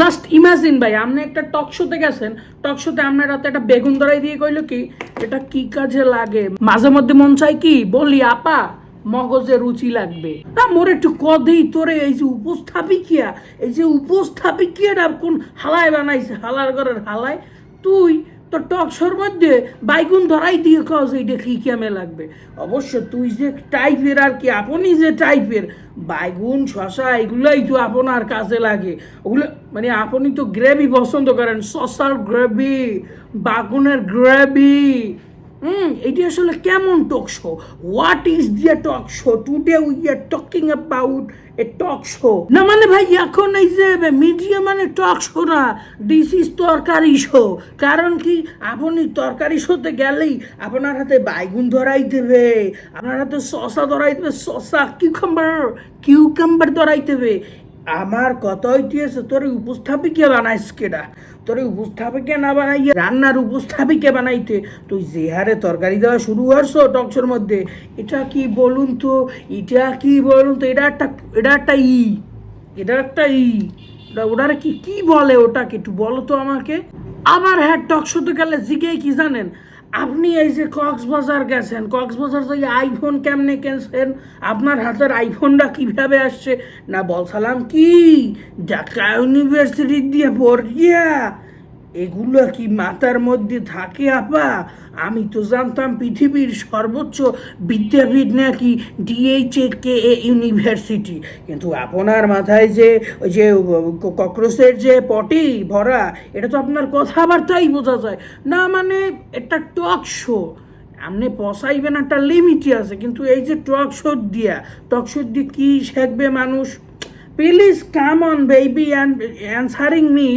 Just imagine ভাই, আপনি একটা টক শোতে গেছেন টক শোতে আপনার রাতে একটা বেগুন দড়াই দিয়ে কইল কি, এটা কি কাজে লাগে? মাঝে মধ্যে মন চাই কি, বলি, আপা, মগজে রুচি লাগবে। না মোর একটু কদেই তোরে, এই যে উপস্থাপিকিয়া, এই যে উপস্থাপিকিয়াটা কোন হালায় বানাইছে, হালার ঘরের হালায়? তুই তো টকশোর মধ্যে বাইগুন ধরাই দিয়ে কজ এইটা কি কেমে লাগবে। অবশ্য তুই যে টাইপের আর কি, আপনি যে টাইপের বাইগুন, শশা, এগুলোই তো আপনার কাজে লাগে। ওগুলো মানে আপনি তো গ্রেভি পছন্দ করেন, শশার গ্রেভি বাগুনের গ্রেভি হুম, এটি আসলে কেমন টক শো হোয়াট ইজ দিয়া talk show today we are talking about a talk show না মানে ভাই, এখন এই যে মিডিয়া মানে টক শো না দিস ইজ তরকারি শো কারণ কি? আপনি তরকারি শোতে গেলেই আপনার হাতে বাইগুন ধরাই দেবে, আপনার হাতে শসা ধরাই দেবে, শসা কিউকাম্বার কিউকাম্বার ধরাই দেবে। আমার কথা হইতেছে, তোর উপস্থাপিকা বানাইস কেডা? তোর উপস্থাপিকা না বানাইয়ে রান্নার উপস্থাপিকা বানাইতে তুই যে হারে তরকারি দেওয়া শুরু করছ টকশোর মধ্যে, এটা কি বলুন তো? এটা কি বলুন তো? এটা একটা এটা একটা ই, এটা একটা ই। ওটা- ওটারে কি কি বলে ওটাকে একটু বলো তো আমাকে? আবার হ্যাঁ টকশোতে গেলে জিগে কি জানেন? আপনি এই যে কক্সবাজার গেছেন, কক্সবাজার যে আইফোন কেমনে কেনছেন? আপনার হাতের আইফোনটা কীভাবে আসছে? না বলছিলাম কি? ঢাকা ইউনিভার্সিটি দিয়ে পড়িয়া এগুলো কি মাথার মধ্যে থাকে, আপা? আমি তো জানতাম পৃথিবীর সর্বোচ্চ বিদ্যাপীঠ নাকি ডিএইচএ কে এ ইউনিভার্সিটি কিন্তু আপনার মাথায় যে ওই যে ককরোচের যে পটি ভরা, এটা তো আপনার কথাবার্তাই বোঝা যায়। না মানে এটা টক শো। আপনি পসাইবেন একটা লিমিটই আছে, কিন্তু এই যে টক শো দিয়া, টক শো দিয়ে কী শেখবে মানুষ? Please come on baby and answering me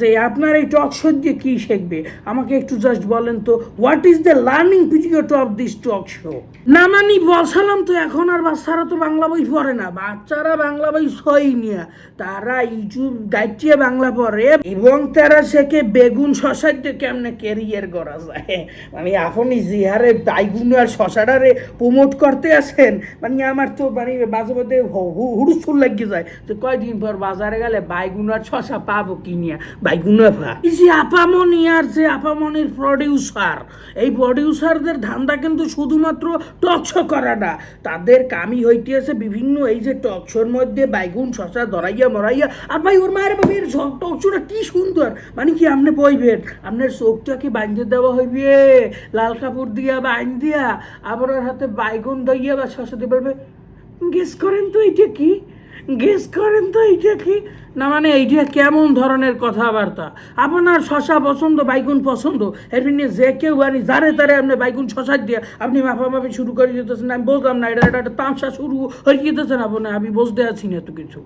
যে আপনার এই টক শো দিয়ে কী শিখবে? আমাকে একটু জাস্ট বলেন তো what is the learning period of this talk show না মানি, বলছিলাম তো এখন আর বাচ্চারা তো বাংলা বই পড়ে না, বাচ্চারা বাংলা বই সই নিয়ে, তারা ইউটিউব দায়িত্বে বাংলা পড়ে, এবং তারা শেখে বেগুন শশার দিয়ে কেমনে ক্যারিয়ার করা যায়। মানে আপনি যে হারে বাইগুন আর শশাটারে প্রমোট করতে আসেন মানে আমার তো মানে মাঝে মধ্যে হুড়ুস্তুর লাগিয়ে যায়। যে কয়দিন পর বাজারে গেলে বাইগুন আর শশা পাবো কিনিয়া বাইগুন ফা এই যে আপামনি আর যে আপামনির প্রডিউসার এই প্রডিউসারদের ধান্দা কিন্তু শুধুমাত্র টকশো করা না। তাদের কামি হইতেছে বিভিন্ন এই যে টকশোর মধ্যে বাইগুন, শশা ধরাইয়া মরাইয়া। আর ভাই, ওর মায়ের বাবির টকশোটা কি সুন্দর! মানে কি আপনি বইবেন আপনার চোখটাকে বাঁধতে দেওয়া হইবে? লাল কাপড় দিয়া বাইন দিয়া ওর হাতে বাইগুন দইয়া বা শশা দিয়ে বলবে গেস করেন তো এটা কি? গেস করেন তো এইটা কি? না মানে এইটা কেমন ধরনের কথাবার্তা? আপনার শশা পছন্দ, বাইগুন পছন্দ? এর নিয়ে যে কেউ আনি, যারে তারে আপনি বাইগুন শশা দিয়ে আপনি মাফামাফি শুরু করে দিতেছেন, আমি বলতাম না, এটা একটা তামসা শুরু হয়ে গিয়েছেন আপনি আমি বসতে আছি না এত কিছু।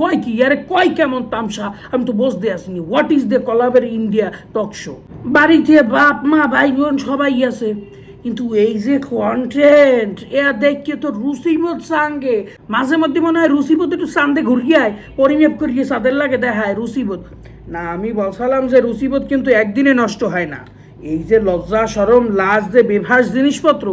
কয় কি? আরে কয় কেমন তামসা? আমি তো বসতে আসিনি। হোয়াট ইজ দ্য কলাবের ইন্ডিয়া টক শো বাড়িতে বাপ, মা, ভাই, বোন সবাই আছে। কিন্তু এই যে কন্টেন্ট এ দেখকে তো রুসিবত সাঙ্গে। মাঝে মধ্যে মনে হয় রুসিবত একটু সান্দে ঘুরিয়ায় পরিমেপ করিয়ে সাদের লাগে দেখায় রুসিবত না, আমি বলছিলাম যে রুসিবত কিন্তু একদিনে নষ্ট হয় না। এই যে লজ্জা সরম লাজ, যে বেভাস জিনিসপত্র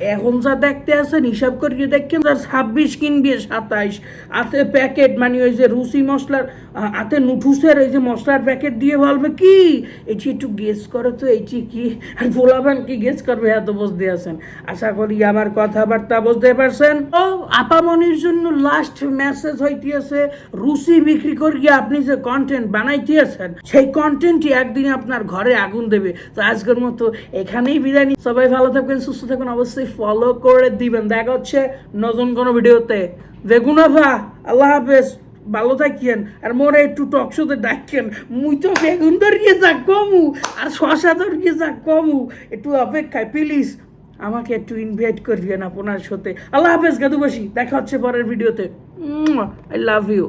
এখন যা দেখতে আছেন হিসাব করিয়ে দেখেন যার ছাব্বিশ কিনবে সাতাইশ হাতে প্যাকেট মানে ওই যে রুসি মশলার আহ, হাতে নুঠুসের এই যে মশলার প্যাকেট দিয়ে বলবে কি? এটি একটু গেস করো তো এটি কি? আর বলাবেন কি গেস করবে এত বুঝতে আছেন? আশা করি আমার কথাবার্তা বুঝতে পারছেন। ও আপামনির জন্য লাস্ট মেসেজ হইতেছে রুসি বিক্রি করিয়ে আপনি যে কন্টেন্ট বানাইতেছেন সেই কন্টেন্টই একদিন আপনার ঘরে আগুন দেবে। তো আজকের মতো এখানেই বিদায়। সবাই ভালো থাকবেন সুস্থ থাকুন অবশ্যই ফলো করে দিবেন। দেখা হচ্ছে নতুন কোনো ভিডিওতে। বেগুনাফা আল্লাহ হাফেজ, ভালো থাকিয়েন আর মোরে একটু টকশোতে ডাকেন। মুই তো বেগুন ধরিয়ে যাক কমু, আর শশা ধরিয়ে যাক কমু। একটু অপেক্ষায় প্লিজ আমাকে একটু ইনভাইট করবেন আপনার সাথে। আল্লাহ হাফেজ, গাদুবাসী, দেখা হচ্ছে পরের ভিডিওতে। I love you